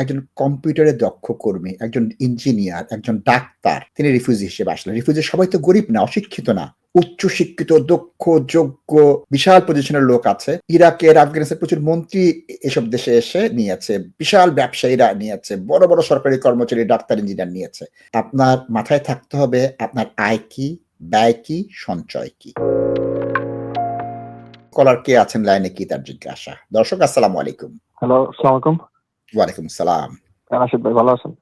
একজন কম্পিউটারে দক্ষ কর্মী, একজন ইঞ্জিনিয়ার, একজন ডাক্তার তিনি রিফিউজি হিসেবে আসলেন। রিফিউজি সবাই তো গরিব না, অশিক্ষিত না। উচ্চ শিক্ষিত, দক্ষ, যোগ্য, বিশাল পজিশনের লোক আছে। ইরাকের, আফগানিস্তানের প্রচুর মন্ত্রী এসব দেশে এসে নিয়েছে। বিশাল ব্যবসায়ীরা নিয়েছে। বড়, বড় সরকারি কর্মচারী, ডাক্তার, ইঞ্জিনিয়ার নিয়েছে। আপনার মাথায় থাকতে হবে আপনার আয় কি, ব্যয় কি, সঞ্চয় কি? কলার কে আছেন লাইনে কি তার জিজ্ঞাসা? দর্শক আসসালামু আলাইকুম। হ্যালো, আসসালামু আলাইকুম। ওয়ালাইকুম আসসালাম। রাশিদ ভাই ভালো আছেন?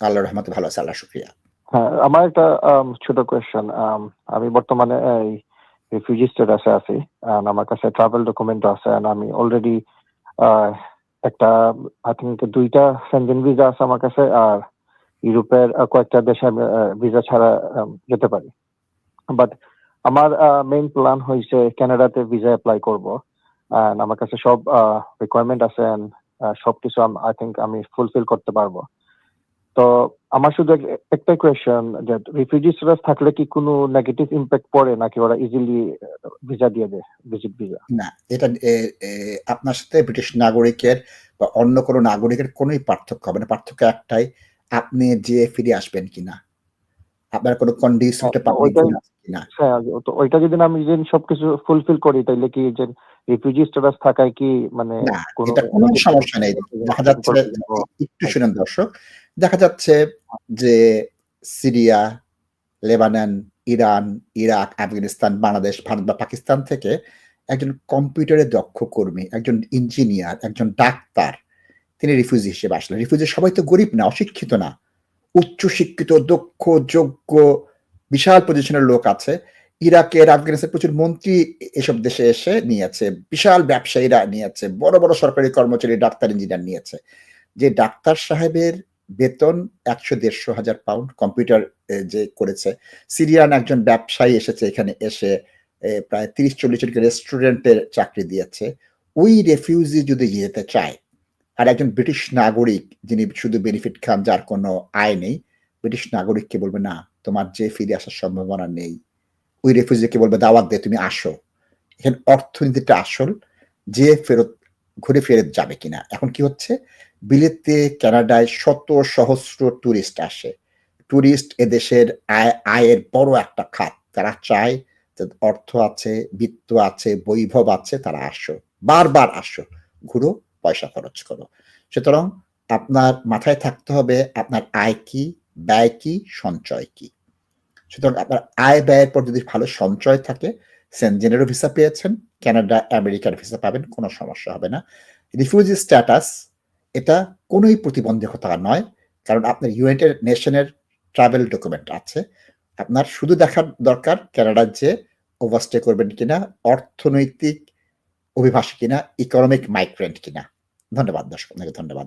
আল্লাহর রহমতে ভালো আছি। আল্লাহর শুকরিয়া। হ্যাঁ, আমার একটা ছোট কোয়েশ্চেন। আম বর্তমানে এই রিফিউজি স্ট্যাটাসে আছি। আমার কাছে ট্রাভেল ডকুমেন্ট আছে আমি অলরেডি একটা আই থিংক ২ টা সেনজেন ভিসা আছে আমার কাছে আর ইউরোপের কয়েকটা দেশে আমি ভিসা ছাড়া যেতে পারি। বাট আমার মেইন প্ল্যান হইছে কানাডাতে ভিসা এপ্লাই করব। আমার কাছে সব রিকোয়ারমেন্ট আছে সবকিছু আই থিংক আমি ফুলফিল করতে পারব। তো আমার শুধু এক একটাই কোয়েশ্চেন যে রিফিউজি স্ট্যাটাস থাকলে কি কোনো নেগেটিভ ইমপ্যাক্ট পড়ে নাকি ওরা ইজিলি ভিসা দিয়ে দেয়, ভিজিট ভিসা? না, এটা আপনার সাথে ব্রিটিশ নাগরিকের বা অন্য কোনো নাগরিকের কোনোই পার্থক্য হবে না। পার্থক্য একটাই, আপনি যেয়ে ফিরে আসবেন কিনা। আপনার কোনো হ্যাঁ, কন্ডিশনটা তো কিনা। হ্যাঁ, ওইটা যদি আমি যদি সবকিছু ফুলফিল করি তাইলে কি যে রিফিউজি স্ট্যাটাস থাকায় কি মানে কোনো এটা কোনো সমস্যা নেই। দেখা যাচ্ছে একটু শুনেন দর্শক। দেখা যাচ্ছে যে Syria, Lebanon, Iran, Iraq, Afghanistan, Bangladesh, Bharat বা পাকিস্তান থেকে একজন কম্পিউটারে দক্ষ কর্মী, একজন ইঞ্জিনিয়ার, একজন ডাক্তার তিনি রিফিউজি হিসেবে আসলেন। রিফিউজি সবাই তো গরিব না, অশিক্ষিত না। উচ্চ শিক্ষিত, দক্ষ, যোগ্য, বিশাল পজিশনের লোক আছে। ইরাকের, আফগানিস্তানের প্রচুর মন্ত্রী এসব দেশে এসে নিয়েছে। বিশাল ব্যবসায়ীরা নিয়েছে। বড়, বড় সরকারি কর্মচারী, ডাক্তার, ইঞ্জিনিয়ার নিয়েছে। যে ডাক্তার সাহেবের বেতন একশো দেড়শো হাজার পাউন্ড কম্পিউটার যে করেছে। সিরিয়ান একজন ব্যবসায়ী এসেছে এখানে এসে প্রায় ৩০-৪০ জনকে রেস্টুরেন্টের চাকরি দিয়েছে। ওই রেফিউজি যদি যেতে চায়, আর একজন ব্রিটিশ নাগরিক যিনি শুধু বেনিফিট খান যার কোনো আয় নেই, ব্রিটিশ নাগরিককে বলবে না, তোমার যে ফিরে আসার সম্ভাবনা নেই। ওই রিফিউজিকে বলবে দাওয়াত দিয়ে তুমি আসো। এখানে অর্থনীতিটা আসল, যে ফেরত ঘুরে ফেরত যাবে কিনা। এখন কি হচ্ছে? বিলেতে কানাডায় শত সহস্র টুরিস্ট আসে। টুরিস্ট এদেশের আয় আয়ের বড় একটা খাত। তারা চায় অর্থ আছে, বিত্ত আছে, বৈভব আছে তারা আসো। বারবার আসো। ঘুরো, পয়সা খরচ করো। সুতরাং আপনার মাথায় থাকতে হবে আপনার আয় কি, ব্যয় কি, সঞ্চয় কি। সুতরাং আপনার আয় ব্যয়ের পর যদি ভালো সঞ্চয় থাকে, সেন্ট সেনজেনেরও ভিসা পেয়েছেন, কানাডা, আমেরিকার ভিসা পাবেন, কোনো সমস্যা হবে না। রিফিউজি স্ট্যাটাস এটা কোনই প্রতিবন্ধকতা নয়। কারণ আপনার ইউনাইটেড নেশনের ট্রাভেল ডকুমেন্ট আছে। আপনার শুধু দেখার দরকার কানাডা যে ওভারস্টে করবেন কিনা, অর্থনৈতিক অভিবাসী কিনা, ইকোনমিক মাইগ্রেন্ট কিনা। ধন্যবাদ দর্শক আপনাকে ধন্যবাদ।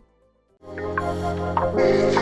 Yeah.